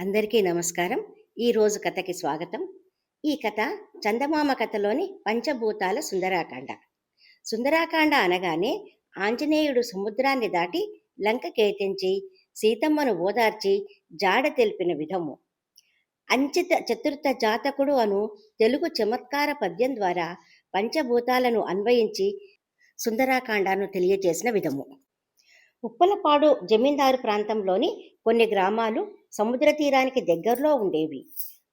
అందరికీ నమస్కారం. ఈరోజు కథకి స్వాగతం. ఈ కథ చందమామ కథలోని పంచభూతాల సుందరాకాండ. సుందరాకాండ అనగానే ఆంజనేయుడు సముద్రాన్ని దాటి లంక కేతించి సీతమ్మను ఓదార్చి జాడ తెలిపిన విధము. అంచిత చతుర్థ జాతకుడు అను తెలుగు చమత్కార పద్యం ద్వారా పంచభూతాలను అన్వయించి సుందరాకాండను తెలియజేసిన విధము. ఉప్పలపాడు జమీందారు ప్రాంతంలోని కొన్ని గ్రామాలు సముద్ర తీరానికి దగ్గరలో ఉండేవి.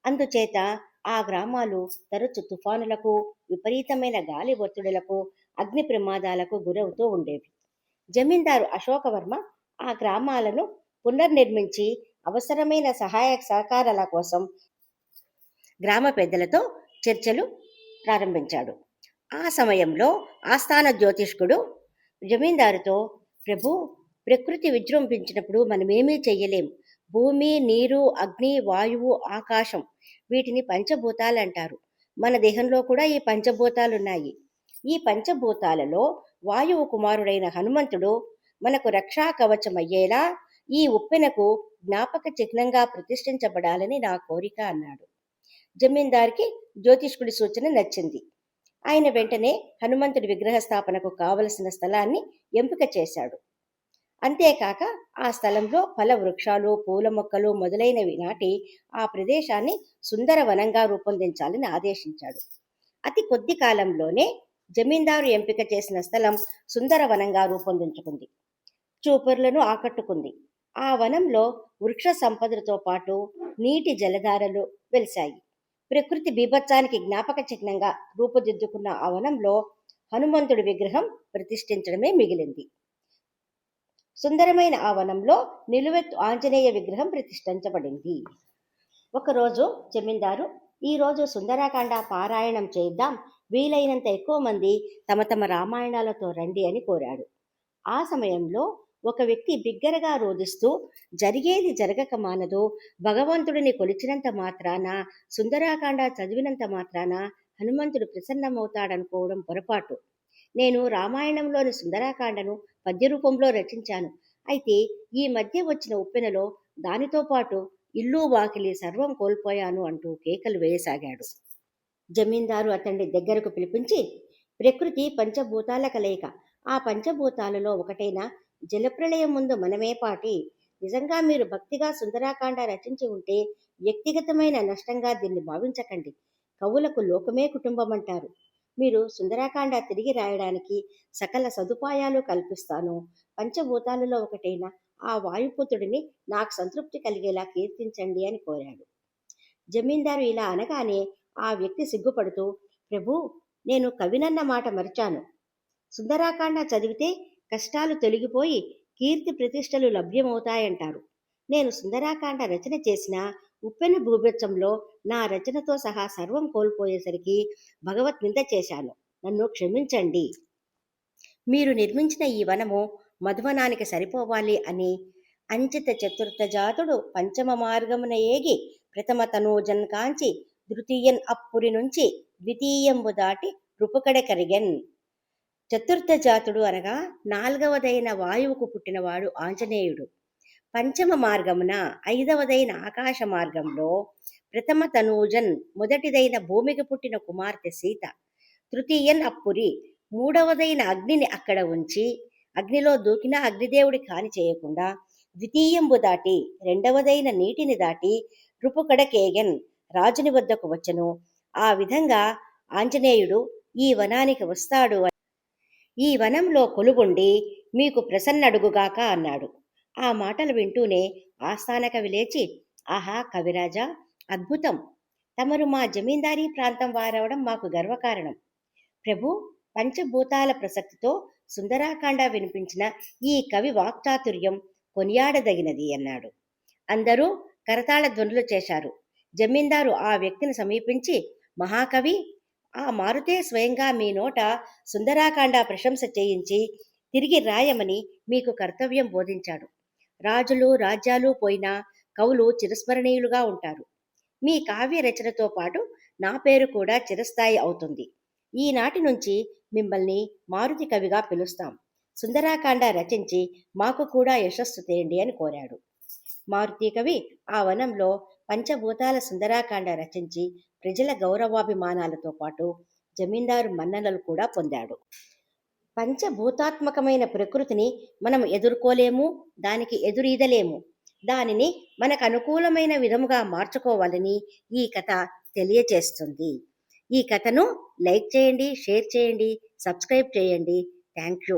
అందుచేత ఆ గ్రామాలు తరచు తుఫానులకు విపరీతమైన గాలి ఒత్తిడులకు అగ్ని ప్రమాదాలకు గురవుతూ ఉండేవి. జమీందారు అశోకవర్మ ఆ గ్రామాలను పునర్నిర్మించి అవసరమైన సహాయ సహకారాల కోసం గ్రామ పెద్దలతో చర్చలు ప్రారంభించాడు. ఆ సమయంలో ఆస్థాన జ్యోతిష్కుడు జమీందారుతో ప్రభు ప్రకృతి విజృంభించినప్పుడు మనమేమీ చెయ్యలేం. భూమి నీరు అగ్ని వాయువు ఆకాశం వీటిని పంచభూతాలు అంటారు మన దేహంలో కూడా ఈ పంచభూతాలు ఉన్నాయి ఈ పంచభూతాలలో వాయువు కుమారుడైన హనుమంతుడు మనకు రక్షా కవచం అయ్యేలా ఈ ఉప్పెనకు జ్ఞాపక చిహ్నంగా ప్రతిష్ఠించబడాలని నా కోరిక అన్నాడు. జమీందార్కి జ్యోతిష్కుడి సూచన నచ్చింది. ఆయన వెంటనే హనుమంతుడి విగ్రహ స్థాపనకు కావలసిన స్థలాన్ని ఎంపిక చేశాడు. అంతేకాక ఆ స్థలంలో ఫల వృక్షాలు పూల మొక్కలు మొదలైనవి నాటి ఆ ప్రదేశాన్ని సుందరవనంగా రూపొందించాలని ఆదేశించాడు. అతి కొద్ది కాలంలోనే జమీందారు ఎంపిక చేసిన స్థలం సుందరవనంగా రూపొందించుకుంది. చూపరులను ఆకట్టుకుంది. ఆ వనంలో వృక్ష సంపదలతో పాటు నీటి జలధారలు వెలిశాయి. ప్రకృతి బీభత్సానికి జ్ఞాపక చిహ్నంగా రూపుదిద్దుకున్న ఆ వనంలో హనుమంతుడి విగ్రహం ప్రతిష్ఠించడమే మిగిలింది. సుందరమైన ఆ వనంలో నిలువెత్తు ఆంజనేయ విగ్రహం ప్రతిష్ఠించబడింది. ఒకరోజు జమీందారు ఈరోజు సుందరాకాండ పారాయణం చేద్దాం వీలైనంత ఎక్కువ మంది తమ తమ రామాయణాలతో రండి అని కోరాడు. ఆ సమయంలో ఒక వ్యక్తి బిగ్గరగా రోధిస్తూ జరిగేది జరగక మానదు భగవంతుడిని కొలిచినంత మాత్రాన సుందరాకాండ చదివినంత మాత్రాన హనుమంతుడు ప్రసన్నమవుతాడనుకోవడం పొరపాటు. నేను రామాయణంలోని సుందరాకాండను పద్య రూపంలో రచించాను. అయితే ఈ మధ్య వచ్చిన ఉప్పెనలో దానితో పాటు ఇల్లు వాకిలి సర్వం కోల్పోయాను అంటూ కేకలు వేయసాగాడు. జమీందారు అతన్ని దగ్గరకు పిలిపించి ప్రకృతి పంచభూతాల కలయిక. ఆ పంచభూతాలలో ఒకటైన జలప్రళయం ముందు మనమే పాటి నిజంగా మీరు భక్తిగా సుందరాకాండ రచించి ఉంటే వ్యక్తిగతమైన నష్టంగా దీన్ని భావించకండి. కవులకు లోకమే కుటుంబం అంటారు. మీరు సుందరాకాండ తిరిగి రాయడానికి సకల సదుపాయాలు కల్పిస్తాను. పంచభూతాలలో ఒకటైన ఆ వాయుపుత్రుడిని నాకు సంతృప్తి కలిగేలా కీర్తించండి అని కోరాడు. జమీందారు ఇలా అనగానే ఆ వ్యక్తి సిగ్గుపడుతూ ప్రభు నేను కవినన్న మాట మరిచాను. సుందరాకాండ చదివితే కష్టాలు తొలగిపోయి కీర్తి ప్రతిష్టలు లభ్యమవుతాయంటారు. నేను సుందరాకాండ రచన చేసిన ఉప్పెన భూభత్సంలో నా రచనతో సహా సర్వం కోల్పోయేసరికి భగవత్ నింద చేశాను. నన్ను క్షమించండి. మీరు నిర్మించిన ఈ వనము మధువనానికి సరిపోవాలి అని అంచిత చతుర్థ జాతుడు పంచమ మార్గమున ఏగి ప్రథమ తనూజన్ కాంచి తృతీయన్ అప్పురి నుంచి ద్వితీయంబు దాటి రుపుకడ కరిగెన్. చతుర్థ జాతుడు అనగా నాలుగవదైన వాయువుకు పుట్టినవాడు ఆంజనేయుడు. పంచమ మార్గమున ఐదవదైన ఆకాశ మార్గంలో ప్రథమ తనూజన్ మొదటిదైన భూమికి పుట్టిన కుమార్తె సీత. తృతీయన్ అప్పురి మూడవదైన అగ్నిని అక్కడ ఉంచి అగ్నిలో దూకిన అగ్నిదేవుడి కాని చేయకుండా ద్వితీయంబు దాటి రెండవదైన నీటిని దాటి రుపుకడకేగన్ రాజుని వద్దకు వచ్చను. ఆ విధంగా ఆంజనేయుడు ఈ వనానికి వస్తాడు ఈ వనంలో కొలుగుండి మీకు ప్రసన్నడుగుగాక అన్నాడు. ఆ మాటలు వింటూనే ఆస్థానక విలేచి ఆహా కవిరాజా అద్భుతం! తమరు మా జమీందారీ ప్రాంతం వారవడం మాకు గర్వకారణం. ప్రభు పంచభూతాల ప్రసక్తితో సుందరాకాండ వినిపించిన ఈ కవి వాక్చాతుర్యం కొనియాడదగినది అన్నాడు. అందరూ కరతాళ ధ్వనులు చేశారు. జమీందారు ఆ వ్యక్తిని సమీపించి మహాకవి ఆ మారుతే స్వయంగా మీ నోట సుందరాకాండ ప్రశంస చేయించి తిరిగి రాయమని మీకు కర్తవ్యం బోధించాడు. రాజులు రాజ్యాలు పోయినా కవులు చిరస్మరణీయులుగా ఉంటారు. మీ కావ్య రచనతో పాటు నా పేరు కూడా చిరస్థాయి అవుతుంది. ఈనాటి నుంచి మిమ్మల్ని మారుతి కవిగా పిలుస్తాం. సుందరాకాండ రచించి మాకు కూడా యశస్సు తేయండి అని కోరాడు. మారుతి కవి ఆ వనంలో పంచభూతాల సుందరాకాండ రచించి ప్రజల గౌరవాభిమానాలతో పాటు జమీందారు మన్ననలు కూడా పొందాడు. పంచభూతాత్మకమైన ప్రకృతిని మనం ఎదుర్కోలేము దానికి ఎదురీదలేము. దానిని మనకు అనుకూలమైన విధముగా మార్చుకోవాలని ఈ కథ తెలియచేస్తుంది ఈ కథను లైక్ చేయండి షేర్ చేయండి సబ్స్క్రైబ్ చేయండి. Thank you.